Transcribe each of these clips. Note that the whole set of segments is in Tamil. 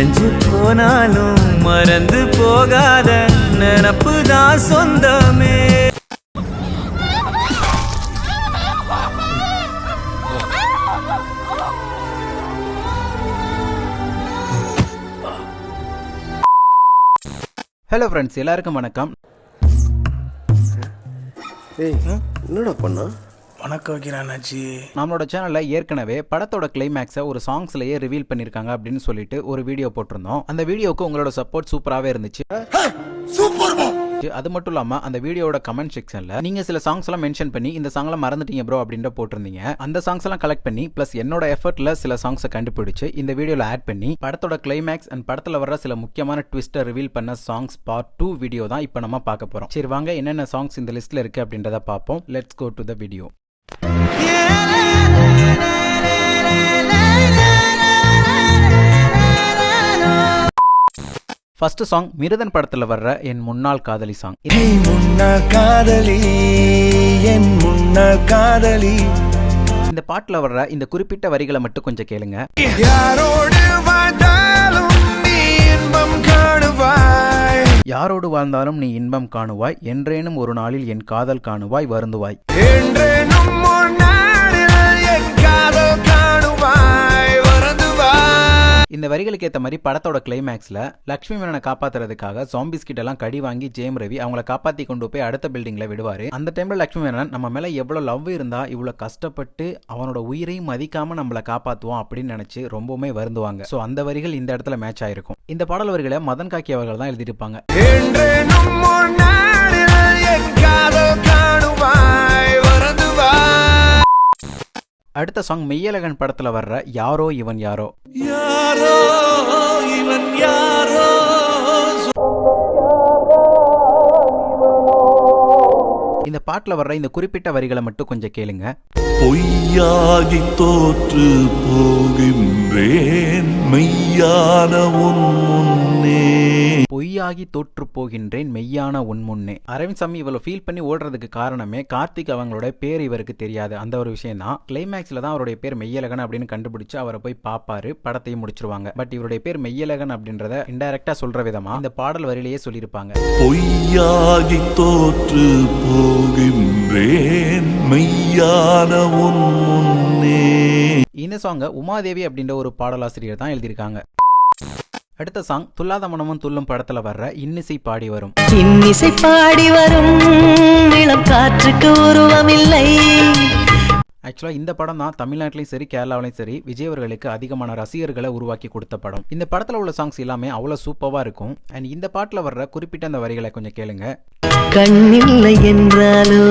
மறைஞ்சு போனாலும் மறந்து போகாத நினப்பு தான் சொந்தமே. ஹலோ ஃப்ரெண்ட்ஸ் எல்லாருக்கும் வணக்கம். ஏய் என்னடா பண்ணா? வணக்கம் வைக்கிறானாச்சி நம்மளோட சேனல்ல ஏற்கனவே படத்தோட கிளைமேக்ஸை ஒரு சாங்ஸ்லயே ரிவீல் பண்ணிருக்காங்க அப்படின்னு சொல்லிட்டு ஒரு வீடியோ போட்டிருந்தோம். அந்த வீடியோக்கு உங்களோட சப்போர்ட் சூப்பராகவே இருந்துச்சு. அது மட்டும் இல்லாம அந்த வீடியோட கமெண்ட் செக்ஷன்ல நீங்க சில சாங்ஸ் எல்லாம் மென்ஷன் பண்ணி இந்த சாங்லாம் மறந்துட்டீங்க ப்ரோ அப்படின்ற போட்டிருந்தீங்க. அந்த சாங்ஸ் எல்லாம் கலெக்ட் பண்ணி பிளஸ் என்னோட எஃபர்ட்ல சில சாங்ஸை கண்டுபிடிச்சு இந்த வீடியோல ஆட் பண்ணி படத்தோட கிளைமேக்ஸ் அண்ட் படத்துல வர்ற சில முக்கியமான ட்விஸ்ட்டை ரிவீல் பண்ண சாங்ஸ் பார்ட் டூ வீடியோ தான் இப்போ நம்ம பார்க்க போறோம். சரி வாங்க என்னென்ன சாங்ஸ் இந்த லிஸ்ட்ல இருக்கு அப்படின்றத பார்ப்போம். Let's go to the video first song Miruthan படத்துல வர்ற என் முன்னாள் காதலி சாங் முன்னாள் காதலி என் முன்னாள் காதலி. இந்த பாட்டுல வர்ற இந்த குறிப்பிட்ட வரிகளை மட்டும் கொஞ்சம் கேளுங்க. யாரோடு வாழ்ந்தாலும் நீ இன்பம் காணுவாய். யாரோடு வாழ்ந்தாலும் நீ இன்பம் காணுவாய் என்றேனும் ஒரு நாளில் என் காதல் காணுவாய் வருந்துவாய். இந்த வரிகளுக்கு ஏற்ற மாதிரி படத்தோட கிளைமேக்ஸ்ல லக்ஷ்மி மேனனை காப்பாத்துறதுக்காக ஜாம்பிஸ் கிட்ட எல்லாம் கடி வாங்கி ஜெயம் ரவி அவங்கள காப்பாத்தி கொண்டு போய் அடுத்த பில்டிங்ல விடுவாரு. அந்த டைம்ல லக்ஷ்மி மேனன் நம்ம மேல எவ்வளவு லவ் இருந்தா இவ்வளவு கஷ்டப்பட்டு அவனோட உயிரையும் மதிக்காம நம்மளை காப்பாற்றுவோம் அப்படின்னு நினைச்சு ரொம்பவுமே வருந்துவாங்க. சோ அந்த வரிகள் இந்த இடத்துல மேட்ச் ஆயிருக்கும். இந்த பாடல் வரிகளை மதன் காக்கி அவர்கள் தான் எழுதியிருப்பாங்க. என்றேனும் அடுத்த சாங் மெய்யழகன் படத்துல வர்ற யாரோ இவன் யாரோ. யாரோ இவன் யாரோ? இந்த பாட்டுல வர்ற இந்த குறிப்பிட்ட வரிகளை மட்டும் கொஞ்சம் கேளுங்க. பொய்யாகி தோற்று போகின்றேன் மெய்யான உன் முன்னே. பொய்யாகி தோற்று போகின்றேன் மெய்யான உன் முன்னே. அரவிந்த் சாமி இவ்வளவு ஃபீல் பண்ணி ஓடுறதுக்கு காரணமே கார்த்திக் அவங்களோட பேர் இவருக்கு தெரியாது. அந்த ஒரு விஷயம் தான் கிளைமேக்ஸ்ல தான் அவருடைய பேர் மெய்யழகன் அப்படின்னு கண்டுபிடிச்சு அவரை போய் பாப்பாரு படத்தையும் முடிச்சிருவாங்க. பட் இவருடைய பேர் மெய்யழகன் அப்படின்றத இன்டைரக்டா சொல்ற விதமா இந்த பாடல் வரியிலேயே சொல்லியிருப்பாங்க. பொய்யாகி தோற்று போகின்றேன் மெய்யான உன் முன்னே. இந்த சாங்கை உமாதேவி அப்படின்ற ஒரு பாடலாசிரியர் தான் எழுதியிருக்காங்க. அடுத்த சாங் துல்லாத மனமும் துள்ளும் படத்துல வர்ற இன்னிசை பாடி வரும். இன்னிசை பாடி வரும் இளம் காற்றுக்கு உருவமில்லை. ஆக்சுவலாக இந்த படம் தான் தமிழ்நாட்டிலையும் சரி கேரளாவிலையும் சரி விஜய் அவர்களுக்கு அதிகமான ரசிகர்களை உருவாக்கி கொடுத்த படம். இந்த படத்தில் உள்ள சாங்ஸ் எல்லாமே அவ்வளோ சூப்பராக இருக்கும். அண்ட் இந்த பாட்டில் வர்ற குறிப்பிட்ட அந்த வரிகளை கொஞ்சம் கேளுங்க. கண்ணில்லை என்றாலோ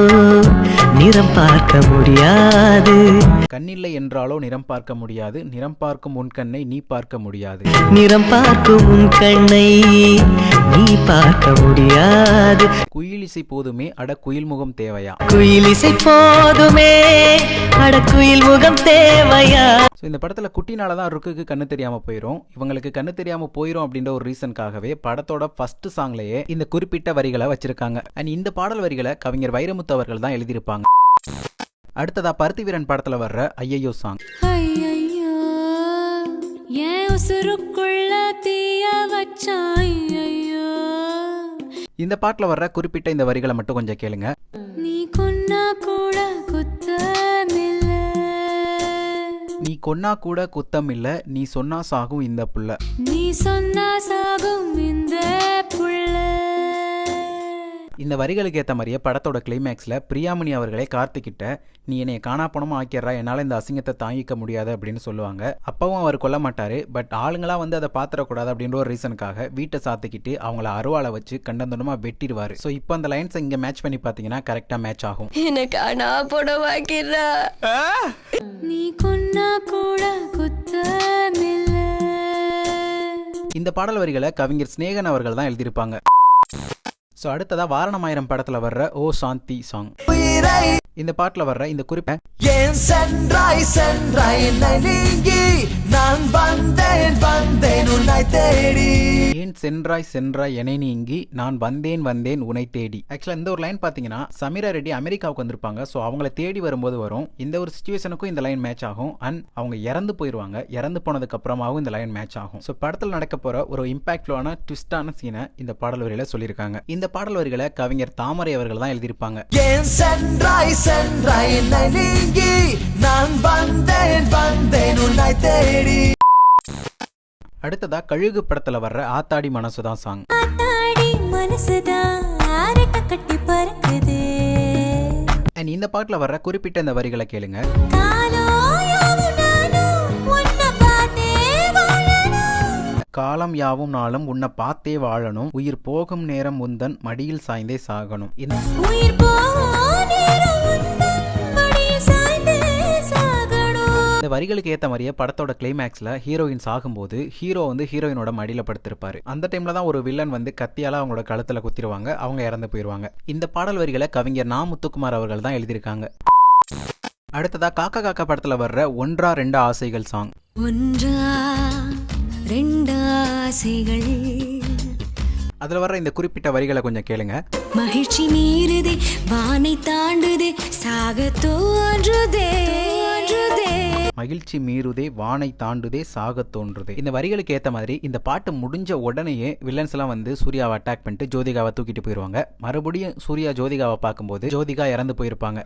நிறம் பார்க்க முடியாது. கண்ணில்லை என்றாலோ நிறம் பார்க்க முடியாது. நிறம் பார்க்கும் உன் கண்ணை நீ பார்க்க முடியாது. நிறம் பார்க்கும் உன் கண்ணை நீ பார்க்க முடியாது. குயிலிசை போதுமே அட குயில் முகம் தேவையா? குயிலிசை போதுமே அடக்குயில் முகம் தேவையா? ஸோ இந்த படத்தில் குட்டினால தான் ருக்குக்கு கண்ணு தெரியாமல் போயிடும் இவங்களுக்கு கண்ணு தெரியாமல் போயிடும் அப்படின்ற ஒரு ரீசனுக்காகவே படத்தோட ஃபர்ஸ்ட் சாங்லேயே இந்த குறிப்பிட்ட வரிகளை வச்சிருக்காங்க. அண்ட் இந்த பாடல் வரிகளை கவிஞர் வைரமுத்து அவர்கள் தான் எழுதியிருப்பாங்க. அடுத்ததா பருத்தி வீரன் படத்தில் வர்ற ஐயையோ சாங் ஐயையோ, என் உசுருக்குள்ள தீய வச்சான் ஐயையோ. இந்த பாட்டில் வர்ற குறிப்பிட்ட இந்த வரிகளை மட்டும் கொஞ்சம் கேளுங்க. நீ கொன்னா கூட குத்தம் இல்ல நீ சொன்னா சாகும் இந்த புள்ள. நீ சொன்னா சாகும் இந்த புள்ள. இந்த வரிகளுக்கு ஏற்ற மாதிரியே படத்தோட கிளைமேக்ஸில் பிரியாமணி அவர்களே கார்த்திக்கிட்ட நீ என்னைய காணா பணமா ஆக்கிடுறா என்னால் இந்த அசிங்கத்தை தாங்கிக்க முடியாது அப்படின்னு சொல்லுவாங்க. அப்பவும் அவர் கொல்ல மாட்டார் பட் ஆளுங்களா வந்து அதை பாத்திரக்கூடாது அப்படின்ற ஒரு ரீசனுக்காக வீட்டை சாத்திக்கிட்டு அவங்கள அருவாளை வச்சு கண்டந்தனமாக வெட்டிடுவார். ஸோ இப்போ அந்த லைன்ஸை இங்கே மேட்ச் பண்ணி பார்த்தீங்கன்னா கரெக்டாக மேட்ச் ஆகும். எனக்கு இந்த பாடல் வரிகளை கவிஞர் சிநேகன் அவர்கள் தான் எழுதியிருப்பாங்க. ஸோ அடுத்ததா வாரணமாயிரம் படத்தில் வர்ற ஓ சாந்தி சாங் இந்த பாட்டில் வர்ற இந்த குறிப்பை ஏன் சென்றாய் சென்றாய் நீங்கி? நான் வந்தேன் வந்தேன் உன்னை தேடி. ஏன் சென்றாய் சென்றாய் எனை நீங்கி? நான் வந்தேன் வந்தேன் உனை தேடி. ஆக்சுவலா இந்த ஒரு லைன் பாத்தீங்கன்னா சமீரா ரெட்டி அமெரிக்காவுக்கு வந்திருப்பாங்க. ஸோ அவங்கள தேடி வரும்போது வரும். இந்த ஒரு சுச்சுவேஷனுக்கும் இந்த லைன் மேட்ச் ஆகும். அண்ட் அவங்க இறந்து போயிருவாங்க. இறந்து போனதுக்கு அப்புறமாவும் இந்த லைன் மேட்ச் ஆகும். ஸோ படத்தில் நடக்க போற ஒரு இம்பாக்ட்ஃபுல்லான ட்விஸ்டான சீனை இந்த பாடல் வரியில சொல்லியிருக்காங்க. இந்த பாடல் வரிகளை கவிஞர் தாமரை அவர்கள் தான் எழுதியிருப்பாங்க. ஏன் சென்றாய் சென்றாய் என்னை நீங்கி. நான் வந்தேன் வந்தேன் உன்னை தேடி. அடுத்ததா கழுகு படத்துல வர்ற ஆத்தாடி மனசுதான் சாங் ஆத்தாடி மனசுதான் கட்டி பறக்குது. அண்ட் இந்த பாட்டில் வர்ற குறிப்பிட்ட இந்த வரிகளை கேளுங்க. காலம் யாவும் நாளும் உன்னை பார்த்தே வாழணும். உயிர் போகும் நேரம் உந்தன் மடியில் சாய்ந்தே சாகணும். உயிர் போகும் இந்த வரிகளுக்கு ஏற்ற மாதிரியே படத்தோட கிளைமேக்ஸ்ல ஹீரோயின் சாகும்போது ஹீரோ வந்து ஹீரோயினோட மடியில படுத்திருப்பாரு. அந்த டைம்ல தான் ஒரு வில்லன் வந்து கத்தியால அவங்களோட கழுத்துல குத்திடுவாங்க அவங்க இறந்து போயிருவாங்க. இந்த பாடல் வரிகளை கவிஞர் நா. முத்துக்குமார் அவர்கள் தான் எழுதியிருக்காங்க. அடுத்ததா காக்கா காக்கா படத்துல வர்ற ஒன்றா ரெண்டு ஆசைகள் சாங் ஒன்றா ரெண்டாசைகள் அதுல வர்ற இந்த குறிப்பிட்ட வரிகளை கொஞ்சம் கேளுங்க. மகிழ்ச்சி மீறுதே வானை தாண்டுதே சாக தோன்றுதே. மகிழ்ச்சி மீறுதே வானை தாண்டுதே சாக தோன்றுதே. இந்த வரிகளுக்கு ஏற்ற மாதிரி இந்த பாட்டு முடிஞ்ச உடனேயே வில்லன்ஸ் எல்லாம் வந்து சூர்யாவை அட்டாக் பண்ணிட்டு ஜோதிகாவை தூக்கிட்டு போயிருவாங்க. மறுபடியும் சூர்யா ஜோதிகாவை பார்க்கும்போது ஜோதிகா இறந்து போயிருப்பாங்க.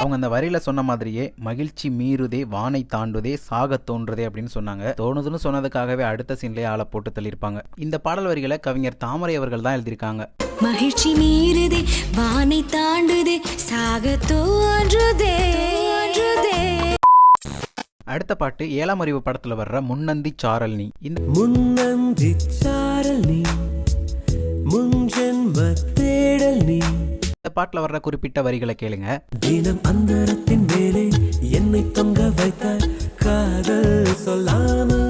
அவங்க அந்த வரியில சொன்ன மாதிரியே மகிழ்ச்சி மீறுதே வானை தாண்டுதே சாக தோன்றுதே அப்படின்னு சொன்னாங்க. தோணுதுன்னு சொன்னதுக்காகவே அடுத்த சீன்லேயே ஆளை போட்டு தள்ளியிருப்பாங்க. இந்த பாடல் வரிகளை கவிஞர் தாமரை அவர்கள் தான் எழுதியிருக்காங்க. மகிழ்ச்சி மீறுதே வானை தாண்டுதே சாக தோன்றுதே அடுத்த பாட்டு ஏழாம் அறிவு படத்துல வர்ற முன்னந்தி சாரல் நீ இந்த முன்னந்தி சாரல் நீ முன்ஜென்ம தேடல் நீ இந்த பாட்டுல வர்ற குறிப்பிட்ட வரிகளை கேளுங்க. தினம் அந்தரத்தின் மேலே என்னை தொங்க வைத்தாய் காதல் சொல்லாமல்.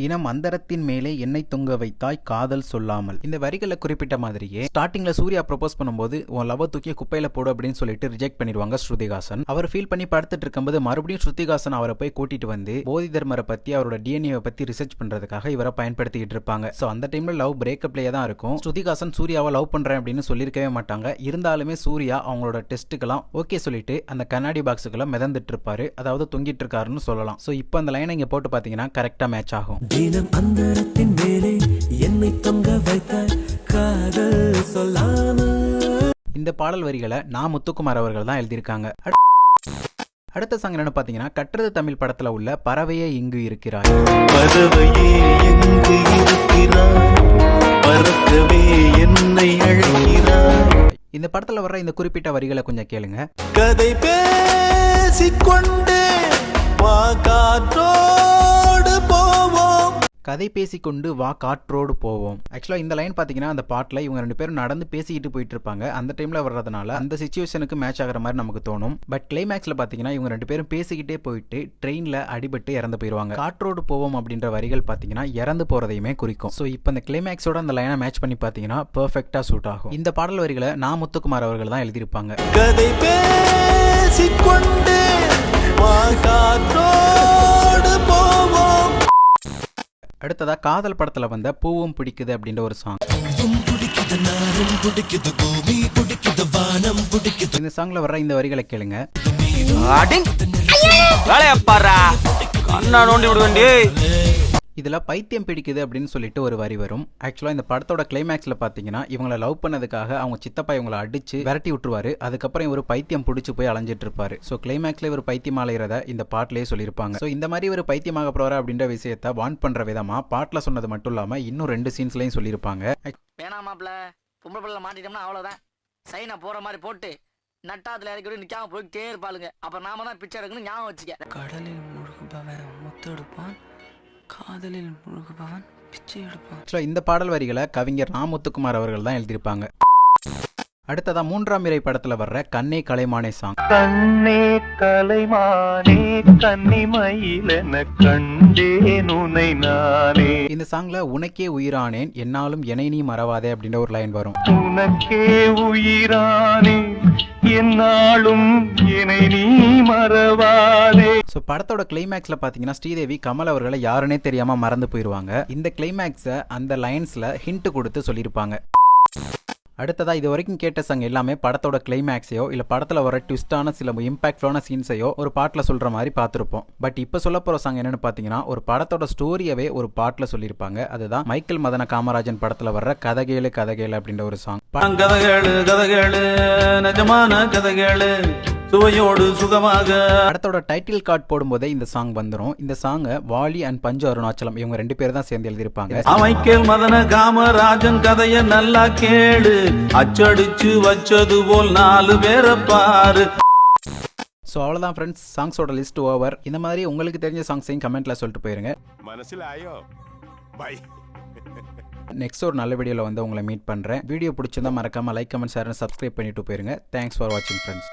தினம் அந்தரத்தின் மேலே எண்ணெய் தொங்க வைத்தாய் காதல் சொல்லாமல். இந்த வரிகளை குறிப்பிட்ட மாதிரியே ஸ்டார்டிங்ல சூர்யா ப்ரொபோஸ் பண்ணும்போது உன் லவ் தூக்கி குப்பையில போடு அப்படின்னு சொல்லிட்டு ரிஜெக்ட் பண்ணிடுவாங்க ஸ்ருதிகாசன் அவர் ஃபீல் பண்ணி படுத்துட்டு இருக்கும்போது மறுபடியும் ஸ்ருதிகாசன் அவரை போய் கூட்டிட்டு வந்து போதி தர்மரை பத்தி அவரோட டிஎன்ஏவை பத்தி ரிசர்ச் பண்றதுக்காக இவரை பயன்படுத்திக்கிட்டு இருப்பாங்க. சோ அந்த டைம்ல லவ் பிரேக்கப்லேயே தான் இருக்கும். ஸ்ருதிகாசன் சூர்யாவை லவ் பண்றேன் அப்படின்னு சொல்லியிருக்கவே மாட்டாங்க. இருந்தாலுமே சூர்யா அவங்களோட டெஸ்ட்டுக்கெல்லாம் ஓகே சொல்லிட்டு அந்த கண்ணாடி பாக்ஸுக்குள்ள மிதந்துட்டு இருப்பாரு. அதாவது தொங்கிட்டு இருக்காருன்னு சொல்லலாம். சோ இப்போ அந்த லைனை இங்க போட்டு பாத்தீங்கன்னா கரெக்டா மேட்ச் ஆகும். தினம் அந்தரத்தின் மேலே என்னை தொங்க வைத்தாய் காதல் சொல்லாமல். இந்த பாடல் வரிகளை நான் முத்துக்குமார் அவர்கள் தான் எழுதியிருக்காங்க. அடு- அடுத்த சாங் என்னன்னு பார்த்தீங்கன்னா கட்டுறது தமிழ் படத்துல உள்ள பறவையே இங்கு இருக்கிறாய். பறவையே எங்கு இருக்கிறாய். பறக்கவே என்னை அழைக்கிறாய். இந்த படத்துல வர்ற இந்த குறிப்பிட்ட வரிகளை கொஞ்சம் கேளுங்க. கதை பேசிக்கொண்டே வா காற்றோடு போவோம். கதை பேசிக்கொண்டு வா காற்றோடு போவோம். ஆக்சுவலாக இந்த லைன் பார்த்தீங்கன்னா அந்த பாட்டில் இவங்க ரெண்டு பேரும் நடந்து பேசிக்கிட்டு போயிட்டு இருப்பாங்க அந்த டைமில் வர்றதுனால அந்த சுச்சுவேஷனுக்கு மேட்ச் ஆகிற மாதிரி நமக்கு தோணும். பட் கிளைமேக்ஸில் பார்த்தீங்கன்னா இவங்க ரெண்டு பேரும் பேசிக்கிட்டே போயிட்டு ட்ரெயினில் அடிபட்டு இறந்து போயிடுவாங்க காற்றோடு போவோம் அப்படின்ற வரிகள் பார்த்தீங்கன்னா இறந்து போகிறதையுமே குறிக்கும். ஸோ இப்போ இந்த கிளைமேக்ஸோட அந்த லைனை மேட்ச் பண்ணி பார்த்தீங்கன்னா பர்ஃபெக்டாக சூட் ஆகும். இந்த பாடல் வரிகளை நான் முத்துக்குமார் அவர்கள் தான் எழுதியிருப்பாங்க. கதை பேசிக்கொண்டு காற்றோடு அடுத்ததா காதல் படத்துல வந்த பூவும் பிடிக்குது அப்படின்ற ஒரு சாங் இந்த சாங்ல வர்ற இந்த வரிகளை கேளுங்க. வேலையா பாரா கண்ணா நோண்டி விடுவேண்டி இதுல பைத்தியம் பிடிக்குது அப்படின்னு சொல்லிட்டு ஒரு வரி வரும். ஆக்சுவலா இந்த படத்தோட கிளைமேக்ஸ்ல பாத்தீங்கன்னா இவங்கள லவ் பண்ணதுக்காக அவங்க சித்தப்பா இவங்கள அடிச்சு விரட்டி விட்டுருவாரு. அதுக்கப்புறம் இவர் பைத்தியம் பிடிச்சு போய் அலைஞ்சிட்டு இருப்பாரு. ஸோ கிளைமேக்ஸ்ல இவர் பைத்தியம் அலைகிறத இந்த பாட்டிலேயே சொல்லியிருப்பாங்க. ஸோ இந்த மாதிரி ஒரு பைத்தியமாக போறாரு அப்படின்ற விஷயத்த வான் பண்ற விதமா பாட்டில் சொன்னது மட்டும் இல்லாம இன்னும் ரெண்டு சீன்ஸ்லயும் சொல்லியிருப்பாங்க. வேணாம் மாப்ள பொம்பளை பிள்ளை மாட்டிட்டோம்னா அவ்வளோதான் சைனா போற மாதிரி போட்டு நட்டாத்துல இறக்கி விட்டு நிக்காம போயிட்டே இருப்பாளுங்க. அப்ப நாம தான் பிச்சை எடுக்கணும் ஞாபகம் வச்சுக்க. கடலில் முழுகுபவன் முத்தெடுப்பான். காதலில் முழுகுபவன் பிச்சை எடுப்பான் ஆக்சுவலாக இந்த பாடல் வரிகளை கவிஞர் ராமுத்துக்குமார் அவர்கள் தான் எழுதியிருப்பாங்க. அடுத்ததா மூன்றாம் இறை படத்துல வர்ற கண்ணே கலைமானே சாங் கண்ணே கலைமானே கன்னிமயிலென கண்டேன் இந்த சாங்ல உனக்கே உயிரானேன் என்னாலும் என்னை நீ மறவாதே அப்படின்ற ஒரு லைன் வரும். உனக்கே உயிரானே என்னாலும் என்னை நீ மறவாதே ஸோ படத்தோட கிளைமேக்ஸ்ல பாத்தீங்கன்னா ஸ்ரீதேவி கமல் அவர்களை யாருன்னே தெரியாம மறந்து போயிருவாங்க. இந்த கிளைமேக்ஸை அந்த லைன்ஸ்ல ஹிண்ட் கொடுத்து சொல்லியிருப்பாங்க. அடுத்ததாக இது வரைக்கும் கேட்ட சாங் எல்லாமே படத்தோட கிளைமேக்ஸையோ இல்லை படத்தில் வர ட்விஸ்டான சில இம்பாக்ட்ஃபுல்லான சீன்ஸையோ ஒரு பாட்டில் சொல்கிற மாதிரி பார்த்துருப்போம். பட் இப்போ சொல்ல போகிற சாங் என்னென்னு பார்த்தீங்கன்னா ஒரு படத்தோட ஸ்டோரியவே ஒரு பாட்டில் சொல்லியிருப்பாங்க. அதுதான் மைக்கேல் மதன காமராஜன் படத்தில் வர்ற கதகேளு கதகேளு அப்படின்ற ஒரு சாங் கதகேளு கதகேளு நிஜமான கதகேளு சுவையோடு சுகமாக. படத்தோட டைட்டில் கார்டு போடும்போதே இந்த சாங் வந்துடும் இந்த சாங்கை வாலி அண்ட் பஞ்சு அருணாச்சலம் இவங்க ரெண்டு பேர் தான் சேர்ந்து எழுதியிருப்பாங்க. அமைக்கேல் மதன காமராஜன் கதைய நல்லா கேடு அச்சடிச்சு வச்சது போல் நாலு பேரை பாரு. ஸோ அவ்வளோதான் ஃப்ரெண்ட்ஸ் சாங்ஸோட லிஸ்ட் ஓவர் இந்த மாதிரி உங்களுக்கு தெரிஞ்ச சாங்ஸையும் கமெண்ட்டில் சொல்லிட்டு போயிருங்க. மனசில் ஆயோ பை. நெக்ஸ்ட் ஒரு நல்ல வீடியோவில் வந்து உங்களை மீட் பண்ணுறேன் வீடியோ பிடிச்சிருந்தா மறக்காமல் லைக் கமெண்ட் ஷேர் சப்ஸ்கிரைப் பண்ணிட்டு போயிருங்க. தேங்க்ஸ் ஃபார் வாட்சிங் ஃப்ரெண்ட்ஸ்